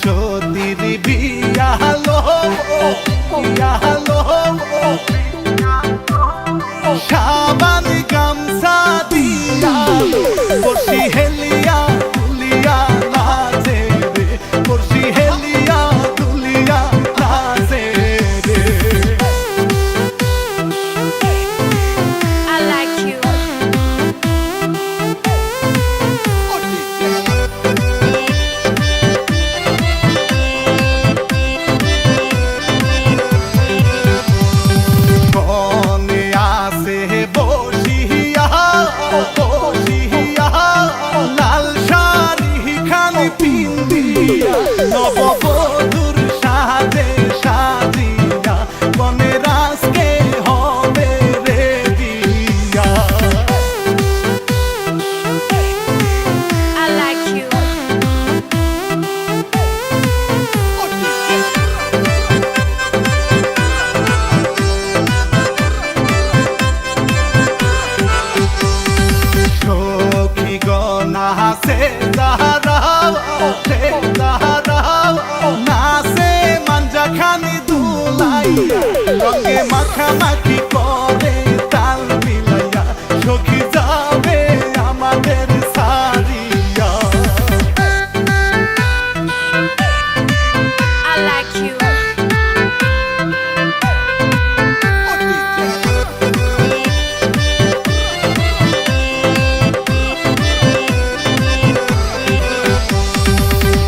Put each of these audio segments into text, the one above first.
সতীর বিয়া লো সাবান গামছা দিয়া বসি হে লাল শাড়ি খানি পিন্দিয়া নব মাখামাখি করে তাল মিলাইয়া সখী যাবে আমাদের সারিয়া I like you.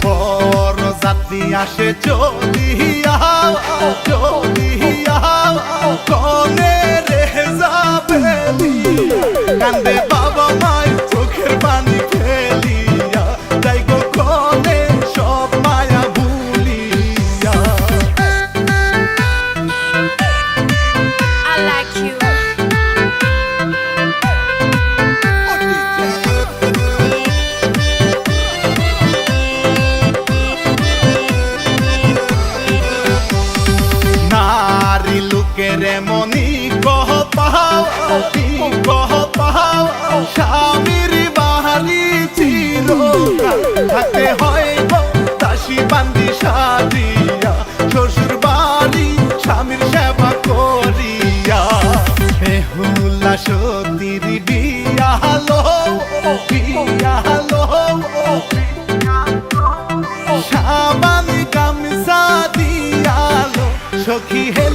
বড় আসে চলিয়া কান্দে বাবা মাই চোখের পানি ফেলিয়া যাই গো কনে সব মায়া ভুলিয়া I like you. নারী লোকের মনি কহ পাও কহ স্বামীর বাহারি চির থাকতে হয় দাসী বান্দি সাজিয়া শ্বশুর বাড়ি স্বামীর সেবা করিয়া। বেহুলা সতীর বিয়া হলো বিয়া হলো সখী হেলিয়া